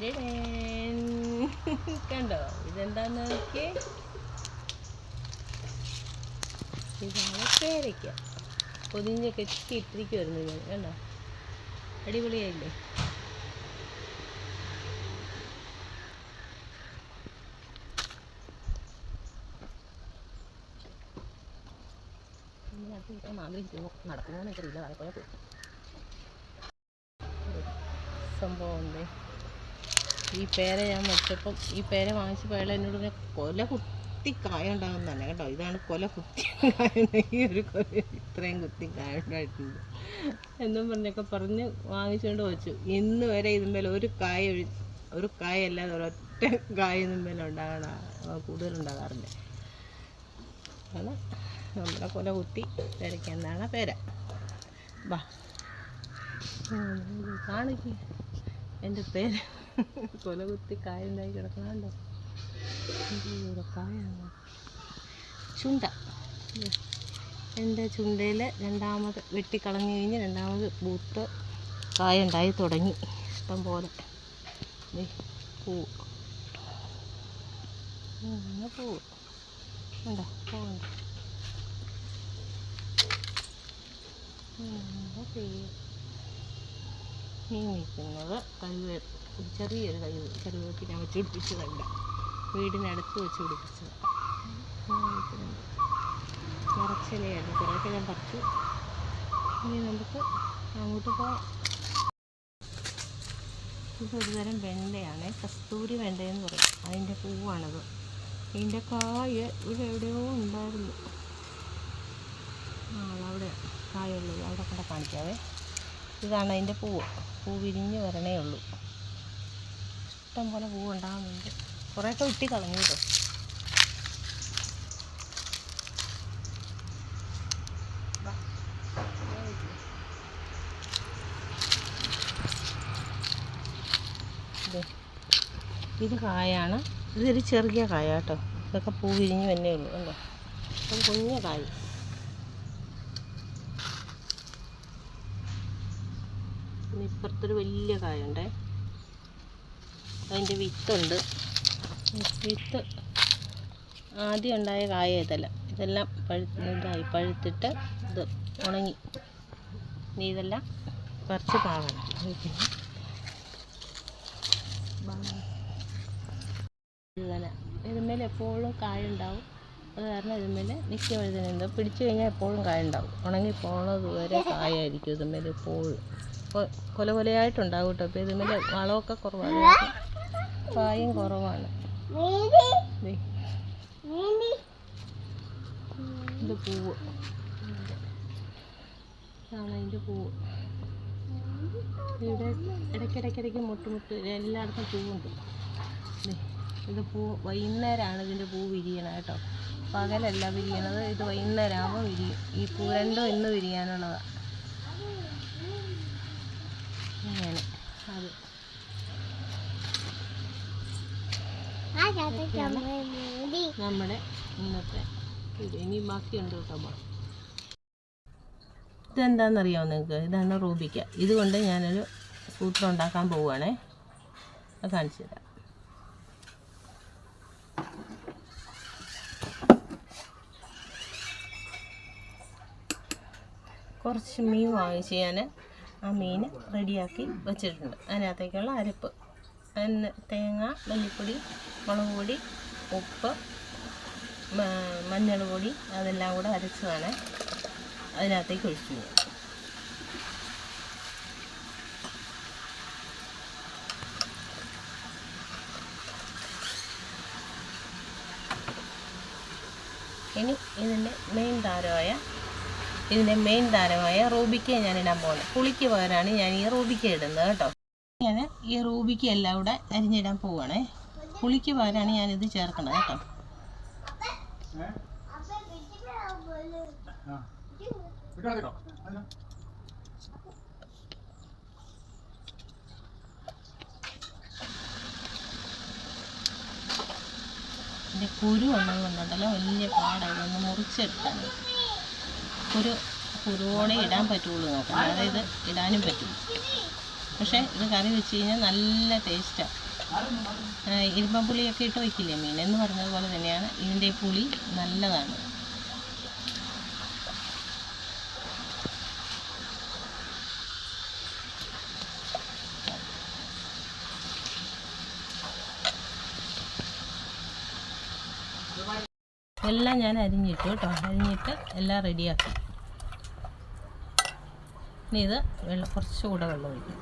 കണ്ടോ? ഇതെന്താന്ന് നോക്കിയേ? ഇതാണ് പേരയ്ക്ക. പൊതിഞ്ഞൊക്കെ കെട്ടി ഇട്ടിരിക്കുമായിരുന്നു ഞാൻ കണ്ടോ? അടിപൊളിയായില്ലേ? നടക്കുമോ എനിക്കറിയില്ല. വാഴപ്പഴം പോയി സംഭവം ഉണ്ട്. ഈ പേര ഞാൻ വെച്ചപ്പം ഈ പേര വാങ്ങിച്ച പേള എന്നോട് ഇങ്ങനെ കൊല കുത്തി കായ ഉണ്ടാകുന്നതല്ല കേട്ടോ. ഇതാണ് കൊല കുത്തി ഈ ഒരു കൊല. ഇത്രയും കുത്തി കായ ഉണ്ടായിട്ടുണ്ട് എന്നും പറഞ്ഞൊക്കെ പറഞ്ഞ് വാങ്ങിച്ചുകൊണ്ട് വെച്ചു. ഇന്ന് വരെ ഇതിന്മേലെ ഒരു കായ ഒഴി ഒരു കായ അല്ലാതെ ഒരൊറ്റ കായ ഇതിന്മേലെ ഉണ്ടാകണ കൂടുതലുണ്ടാകാറില്ല അതാണ് നമ്മുടെ കൊല കുത്തി പേരക്കെന്നാണ് പേര. വാ. കാണിക്ക്. എന്റെ പേര്. കൊല കുത്തി കായുണ്ടായി കിടക്കണുണ്ടോ? ചുണ്ട. എന്റെ ചുണ്ടയിൽ രണ്ടാമത് വെട്ടിക്കളഞ്ഞു കഴിഞ്ഞ് രണ്ടാമത് പൂത്ത് കായുണ്ടായി തുടങ്ങി. ഇഷ്ടം പോലെ. ദേ പൂവ് ഉണ്ടോ പൂവുണ്ട് പേര്? ഈ നിൽക്കുന്നത് കരുവേ ചെറിയൊരു കൈ കരുവേപ്പ് ഞാൻ വെച്ച് പിടിപ്പിച്ചതല്ല. വീടിനടുത്ത് വെച്ച് പിടിപ്പിച്ചത്. നിറച്ചിലയായിരുന്നു. കുറേയൊക്കെ ഞാൻ പറിച്ചു. ഇനി നമുക്ക് അങ്ങോട്ട് ഇതൊരു തരം വെണ്ടയാണ്. കസ്തൂരി വെണ്ടയെന്ന് പറയും. അതിന്റെ പൂവാണത്. ഇതിന്റെ കായ ഇവിടെ എവിടെയോ ഉണ്ടായിരുന്നു. ആ അവിടെ കായുള്ളത് അവിടെ കൊണ്ട് കാണിക്കാവേ. ഇതാണ് അതിന്റെ പൂവ് പൂ വിരിഞ്ഞ് വരണേ ഉള്ളൂ. ഇഷ്ടം പോലെ പൂ ഉണ്ടാകുന്നുണ്ട് കുറേയൊക്കെ വെട്ടി കളഞ്ഞു കേട്ടോ. ഇത് കായാണ്. ഇതൊരു ചെറിയ കായ കേട്ടോ. ഇതൊക്കെ പൂ വിരിഞ്ഞ് തന്നെ ഉള്ളൂ. കണ്ടോ? കുഞ്ഞ കായ്. പിന്നെ ഇപ്പുറത്തൊരു വലിയ കായുണ്ടേ. അതിന്റെ വിത്തുണ്ട്. വിത്ത് ആദ്യം ഉണ്ടായ കായ ഇതല്ല. ഇതെല്ലാം പഴു ഇതായി. പഴുത്തിട്ട് ഇത് ഉണങ്ങി. ഇനി ഇതെല്ലാം പറിച്ച് പാവണം. ഇതിന്മേൽ എപ്പോഴും കായുണ്ടാവും അത് കാരണം ഇതിന്മേലെ മിക്ക വഴുതന പിടിച്ചു കഴിഞ്ഞാൽ എപ്പോഴും കായ ഉണ്ടാവും. ഉണങ്ങി പോണത് വരെ കായായിരിക്കും ഇതിന്മേലെ എപ്പോഴും. കൊല കൊലയായിട്ടുണ്ടാവും കേട്ടോ അപ്പോൾ ഇതിന്റെ വളമൊക്കെ കുറവാണ്. പായും കുറവാണ്. ഇത് പൂവ്. ഇതാണ് അതിന്റെ പൂവ്. ഇവിടെ ഇടയ്ക്കിടയ്ക്കിടയ്ക്ക് മുട്ട് മുട്ട് എല്ലായിടത്തും പൂവുണ്ട്. ഇത് പൂ വൈകുന്നേരമാണ് ഇതിന്റെ പൂ വിരിയണം കേട്ടോ. പകലല്ല വിരിയണത്. ഇത് വൈകുന്നേരം ആകുമ്പോൾ വിരിയും. ഈ പൂ രണ്ടും ഇന്ന് വിരിയാനുള്ളതാണ് അങ്ങനെ അത് നമ്മുടെ ഇന്നത്തെ ഇനി ബാക്കിയുണ്ട് കേട്ടോ. ഇതെന്താണെന്നറിയാമോ നിങ്ങൾക്ക്? ഇതാണ് റൂബിക്ക. ഇതുകൊണ്ട് ഞാനൊരു സൂത്രം ഉണ്ടാക്കാൻ പോവുകയാണേ. അത് കാണിച്ചു തരാം. കുറച്ച് മീൻ വാങ്ങിച്ച് ഞാൻ ആ മീൻ റെഡിയാക്കി വെച്ചിട്ടുണ്ട്. അതിനകത്തേക്കുള്ള അരപ്പ്. തേങ്ങ മല്ലിപ്പൊടി മുളക് പൊടി ഉപ്പ് മഞ്ഞൾ പൊടി അതെല്ലാം കൂടെ അരച്ചതാണ് അതിനകത്തേക്ക് ഒഴിച്ചു പോകും ഇനി ഇതിന്റെ മെയിൻ താരമായ ഇതിന്റെ മെയിൻ താരമായ റൂബിക്ക ഞാൻ ഇടാൻ പോകുന്നത് പുളിക്ക് പകരമാണ് ഞാൻ ഈ റൂബിക്ക ഇടുന്നത് കേട്ടോ. ഈ റൂബിക്ക് എല്ലാം കൂടെ അരിഞ്ഞിടാൻ പോവുകയാണേ പുളിക്ക് പകരമാണ് ഞാനിത് ചേർക്കണത് കേട്ടോ. ഇതിന്റെ കുരു ഉള്ളതുകൊണ്ടുണ്ടല്ലോ വലിയ പാടാണ്. ഒന്ന് മുറിച്ചെടുക്കാൻ കുരു കുരുവോടെ ഇടാൻ പറ്റുള്ളൂ നോക്കാം അതായത് ഇടാനും പറ്റും. പക്ഷേ ഇത് കറി വെച്ച് കഴിഞ്ഞാൽ നല്ല ടേസ്റ്റാണ് ഇരുമ്പം പുളിയൊക്കെ ഇട്ട് വയ്ക്കില്ലേ മീൻ എന്ന് പറഞ്ഞതുപോലെ തന്നെയാണ് ഇതിന്റെ പുളി നല്ലതാണ്. എല്ലാം ഞാൻ അരിഞ്ഞിട്ടു കേട്ടോ. അരിഞ്ഞിട്ട് എല്ലാം റെഡിയാക്കി ഇനി ഇത് വെള്ളം കുറച്ചുകൂടെ വെള്ളം ഒഴിക്കും.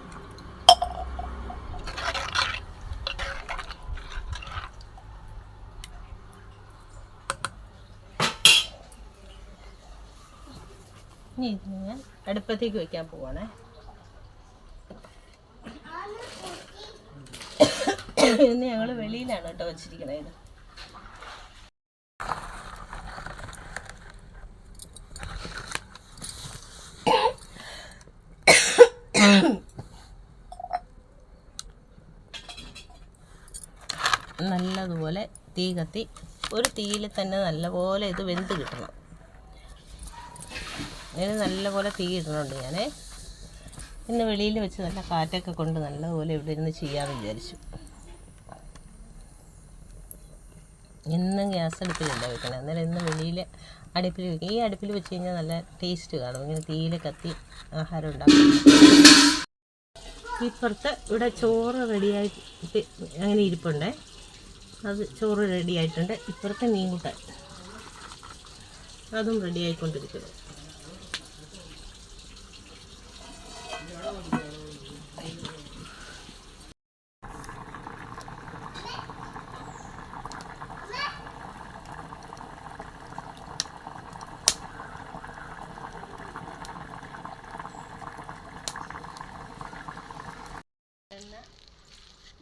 ഇനി ഞാൻ അടുപ്പത്തേക്ക് വെക്കാൻ പോവാണേ. ഇന്ന് ഞങ്ങൾ വെളിയിലാണ് കേട്ടോ വെച്ചിരിക്കണത് ഇത്. നല്ലതുപോലെ തീ കത്തി. ഒരു തീയിൽ തന്നെ നല്ലപോലെ ഇത് വെന്ത് കിട്ടണം. ഇതിന് നല്ലപോലെ തീ ഇടണുണ്ട് ഞാൻ ഇന്ന് വെളിയിൽ വെച്ച് നല്ല കാറ്റൊക്കെ കൊണ്ട് നല്ലപോലെ ഇവിടെ ഇരുന്ന് ചെയ്യാമെന്ന് വിചാരിച്ചു. ഇന്നും ഗ്യാസ് അടുപ്പിലല്ല വെക്കണേ? അന്നേരം ഇന്ന് വെളിയിൽ അടുപ്പിൽ വെക്കും. ഈ അടുപ്പിൽ വെച്ച് കഴിഞ്ഞാൽ നല്ല ടേസ്റ്റ് കാണും. ഇങ്ങനെ തീയിൽ കത്തി ആഹാരം ഉണ്ടാക്കും. ഇപ്പുറത്ത് ഇവിടെ ചോറ് റെഡിയായിട്ട് അങ്ങനെ ഇരിപ്പുണ്ടേ. അത് ചോറ് റെഡിയായിട്ടുണ്ട് ഇപ്പുറത്തെ മീൻകുട്ടൻ. അതും റെഡി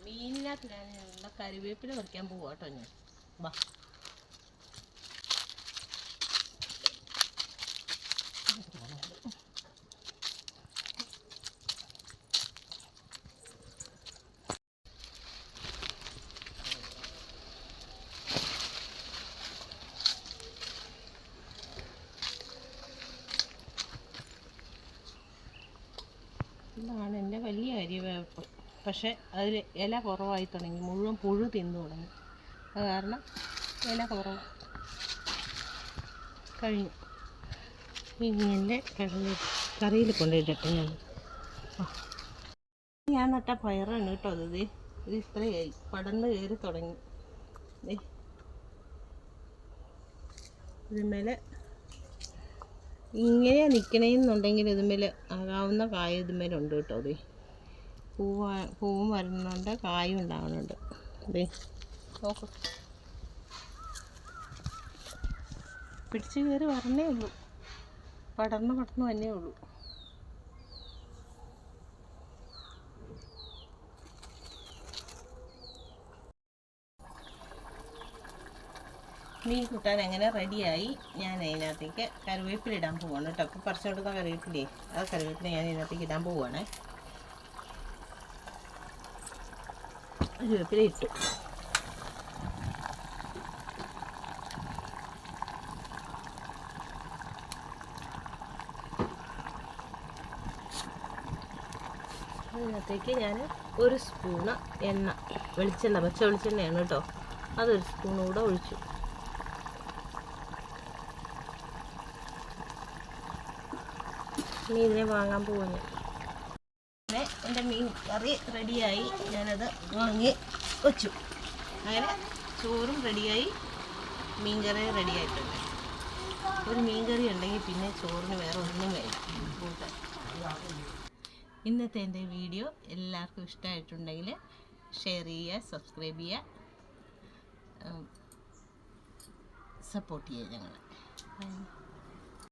ആയിക്കൊണ്ടിരിക്കുന്നു ഞാൻ ഞാനുള്ള കറിവേപ്പില പറിക്കാൻ പോവാ കേട്ടോ ഞാൻ. വാ. ഇതാണ് എന്റെ വലിയ അരിവേപ്പ് പക്ഷെ അതിൽ ഇല കുറവായി തുടങ്ങി. മുഴുവൻ പുഴു തിന്നു തുടങ്ങി. അത് കാരണം ഇല കുറവ് കഴിഞ്ഞു. ഇനി എന്റെ കടലിൽ കറിയിൽ കൊണ്ടിടട്ടെ ഞാൻ. ഞാൻ നട്ട പയറാണ് കേട്ടോ അത്. ഇത് ഇത്രയായി. പടന്ന് കയറി തുടങ്ങി. ഇതിന്മേലെ ഇങ്ങനെ നിൽക്കണേന്നുണ്ടെങ്കിൽ ഇതിന്മേൽ ആകാവുന്ന കായ ഇതുമേലുണ്ട് കേട്ടോ. അതെ പൂവ് പൂവും വരുന്നുണ്ട് കായും ഉണ്ടാവുന്നുണ്ട്. പിടിച്ച് കയറി വരണേ ഉള്ളൂ. പടർന്ന് പടർന്ന് തന്നെ ഉള്ളൂ. മീൻ കൂട്ടാൻ അങ്ങനെ റെഡിയായി? ഞാൻ അതിനകത്തേക്ക് കറിവേപ്പില ഇടാൻ പോവാണ് കേട്ടോ. അപ്പോൾ പറിച്ചു കൊടുത്ത കറിവേപ്പിലേ ആ കറിവേപ്പില ഞാൻ ഇതിനകത്തേക്ക് ഇടാൻ പോവാണ്. കറിവേപ്പില ഇട്ടു അതിനകത്തേക്ക് ഞാൻ ഒരു സ്പൂണ് എണ്ണ വെളിച്ചെണ്ണ പച്ച വെളിച്ചെണ്ണയാണ് കേട്ടോ. അതൊരു സ്പൂൺ ഒഴിച്ചു. ഇനി ഇതിനെ വാങ്ങാൻ പോകുന്നു അങ്ങനെ എന്റെ മീൻ കറി റെഡിയായി. ഞാനത് വാങ്ങി വെച്ചു. അങ്ങനെ ചോറും റെഡിയായി. മീൻ കറി റെഡിയായിട്ടുണ്ട്. ഒരു മീൻ കറി ഉണ്ടെങ്കിൽ പിന്നെ ചോറിന് വേറെ ഒന്നും വേണ്ട. ഇന്നത്തെ എന്റെ വീഡിയോ എല്ലാവർക്കും ഇഷ്ടമായിട്ടുണ്ടെങ്കിൽ ഷെയർ ചെയ്യുക സബ്സ്ക്രൈബ് ചെയ്യുക സപ്പോർട്ട് ചെയ്യുക ഞങ്ങളെ.